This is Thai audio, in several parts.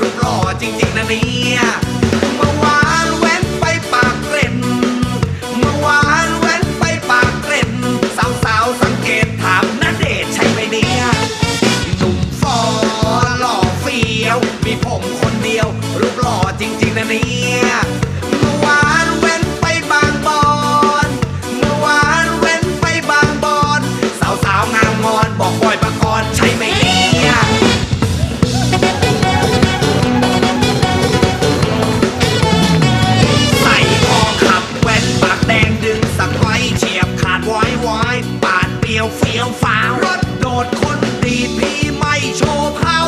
รูปหล่อจริงๆนะเนี่ยเมื่อวานแว้นไปปากเกร็นเมื่อวานแว้นไปปากเกร็นสาวๆสังเกตถามนาเดชใช่ไหมเนี่ยหนุ่มฟอหล่อเฟี้ยว มีผมคนเดียว รูปหล่อจริงๆนะเนี่ยาว รถโดดคนดีพี่ไม่โชว์เาา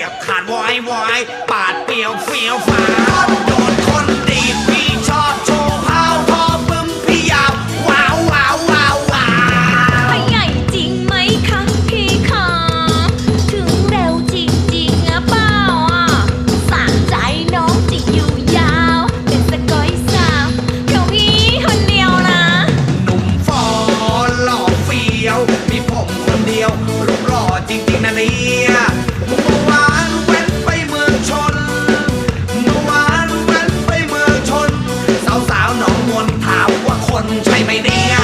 ยเฉียบขาดวอยวอยปาดเปรียวเฟียวฟ้าโดนคนดีดพี่ชอบโชว์พาวพอปึ้มพี่ยาวว้าวว้าวว้าวว้าวไปใหญ่จริงไหมคะพี่คะถึงเร็วจริงๆอะเปล่าอะสะใจน้องจะอยู่ยาว เป็นสกอยสาวเดี๋ยวพี่คนเดียวนะ หนุ่มฟอหล่อเฟี้ยว มีผมคนเดียวรูปหล่อจริงๆนะเนี่ย ใช่ไหมเนี่ย